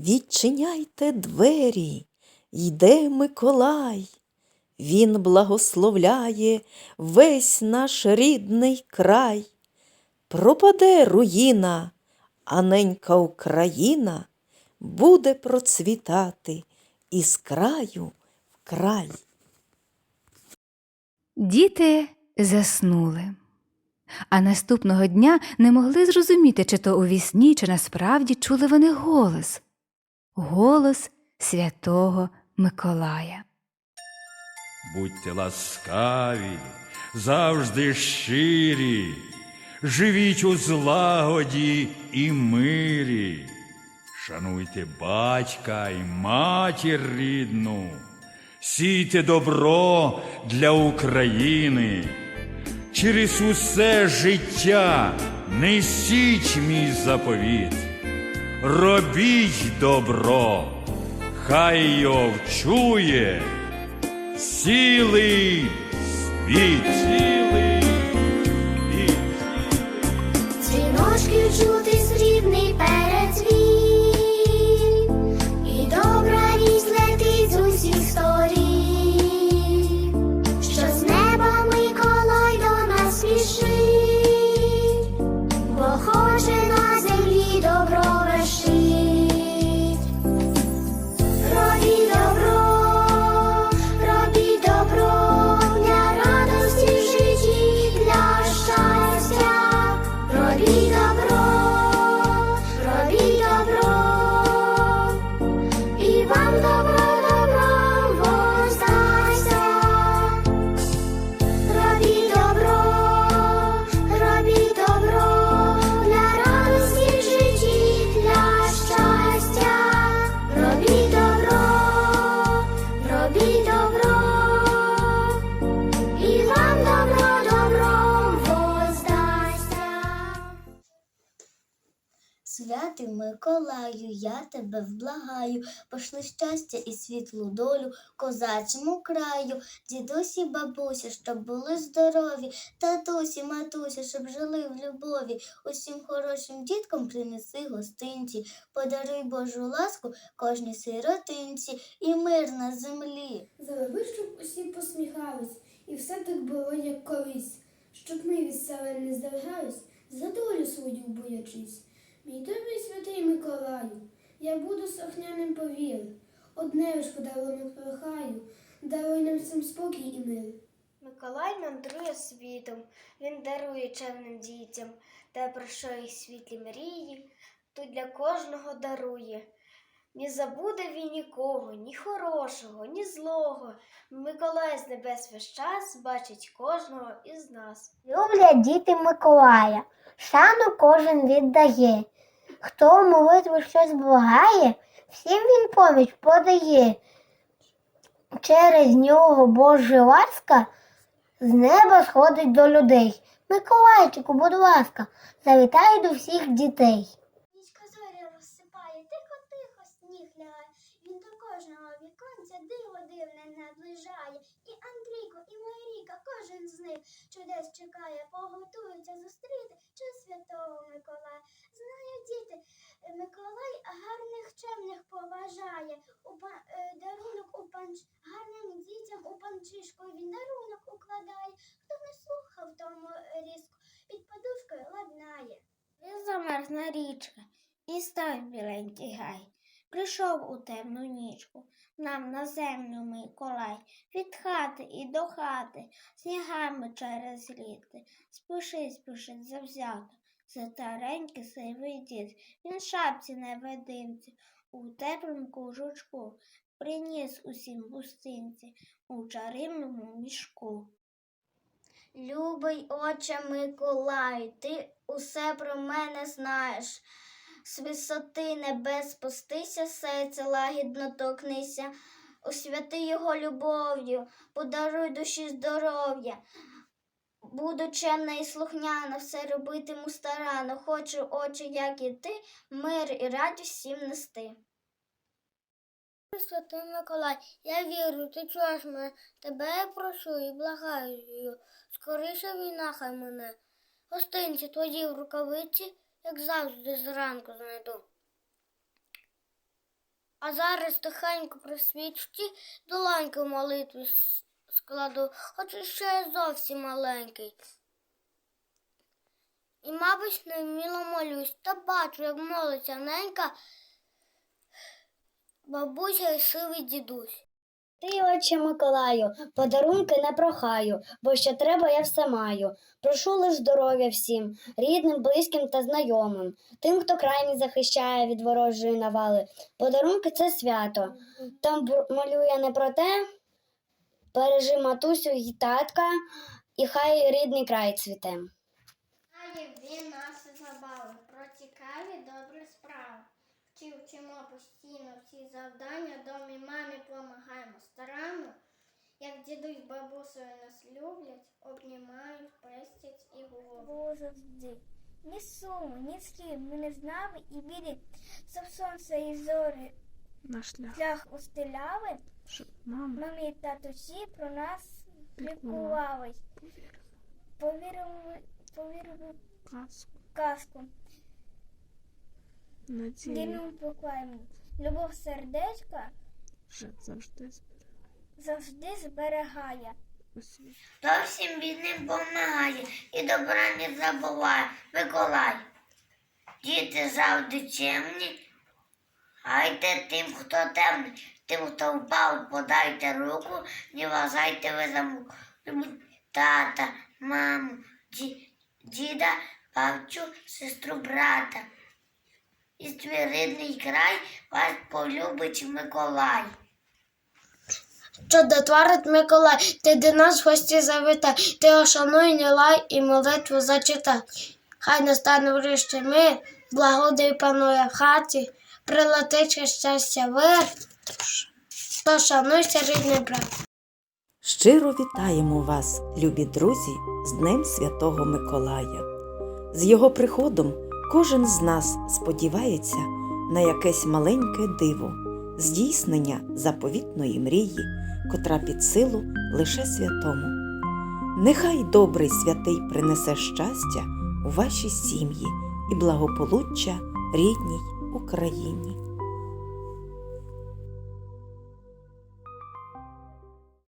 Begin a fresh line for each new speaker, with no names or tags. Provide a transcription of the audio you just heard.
Відчиняйте двері, йде Миколай. Він благословляє весь наш рідний край. Пропаде руїна, а ненька Україна буде процвітати із краю в край.
Діти заснули. А наступного дня не могли зрозуміти, чи то у вісні, чи насправді чули вони голос голос святого Миколая.
Будьте ласкаві, завжди щирі, живіть у злагоді і мирі, шануйте батька і матір рідну, сійте добро для України. Через усе життя несіть мій заповіт. Робіть добро, хай його вчує цілий світ.
Святий Миколаю, я тебе вблагаю, пошли щастя і світлу долю козачому краю, дідусі, бабусі, щоб були здорові, татусі, матусі, щоб жили в любові. Усім хорошим діткам принеси гостинці, подаруй Божу ласку кожній сиротинці і мир на землі.
Зроби, щоб усі посміхались, і все так було, як колись, щоб ми від себе не здригались, за долю свою боячись. Мій добрий святий Миколаю, я буду слухняним повір. Одне лиш подарунок прохаю, даруй нам всім спокій і мир.
Миколай мандрує світом, він дарує чемним дітям, те, про що їх світлі мрії, то для кожного дарує. Не забуде він нікого, ні хорошого, ні злого. Миколай з небес весь час бачить кожного із нас.
Люблять діти Миколая, шану кожен віддає. Хто молитву щось благає, всім він поміч подає. Через нього Божа ласка з неба сходить до людей. Миколайчику, будь ласка, завітай до всіх дітей. Диво дивне наближає. І Андрійко, і Марійка, кожен з них чудес чекає, поготуються зустріти чи святого Миколая. Знаю, діти, Миколай гарних чемних поважає. У па- е, дарунок у панч гарним дітям у панчишку він дарунок укладає. Хто не слухав тому різку, під подушкою ладнає.
Замерзна річка і став біленький гай. Прийшов у темну нічку, нам на землю Миколай, від хати і до хати, снігами через літи. Спішить, спішить завзято, за старенький сивий дід. Він шапці невидимці, у теплому кожучку, приніс усім бустинці у чарівному мішку.
Любий отче Миколай, ти усе про мене знаєш. З висоти небес спустися, серце лагідно торкнися, освяти його любов'ю, подаруй душі здоров'я. Буду чемна і слухняна, все робитиму старано, хочу, очі, як і ти, мир і радість всім нести. Святий Миколай, я вірю, ти чуєш мене, тебе я прошу і благаю. Скоріше війна хай мене. Гостинці твої в рукавиці, як завжди зранку знайду. А зараз тихенько при свічці долоньки в молитві складу, хоч ще я зовсім маленький. І, мабуть, не вміло молюсь, та бачу, як молиться ненька бабуся і сивий дідусь.
Ти, отче Миколаю, подарунки не прохаю, бо що треба, я все маю. Прошу лиш здоров'я всім, рідним, близьким та знайомим, тим, хто крайні захищає від ворожої навали. Подарунки це свято. Там я не про те, бережи матусю і татка, і хай рідний край цвіте.
Він наші забави про цікаві добрі справи. Вчи вчимо постійно всі завдання, домі мамі помагаємо. Старанно. Як дідусь з бабусею нас люблять, обнімають, пестять і
завжди. Ні суму, ні схід, ми не з нами і біди, щоб сонце і зорі.
Наш шлях,
шлях устеляли,
щоб мама?
Мамі і татусі про нас
Піклували.
піклувались. Повірили, повірили
казку,
казку,
надію,
дивному поклаємо. Любов сердечка
завжди збере
завжди зберігає.
у світі.
Зовсім бідним помагає і добра не забуває Миколай. Діти завжди чемні, гайте тим, хто темний, тим, хто впав, подайте руку, не вважайте ви за муку. Тата, маму, ді- діда, бабцю, сестру, брата. І твій рідний край вас полюбить Миколай.
Що дотворить Миколай, ти до нас в гості завитай, ти ошануй, не лай і молитву зачитай. Хай настане врешті мир, благодій панує в хаті, прилетить щастя вир, то шануйся, рідний брат.
Щиро вітаємо вас, любі друзі, з Днем Святого Миколая. З його приходом кожен з нас сподівається на якесь маленьке диво, здійснення заповітної мрії, котра під силу лише святому. Нехай добрий святий принесе щастя у ваші сім'ї і благополуччя рідній Україні.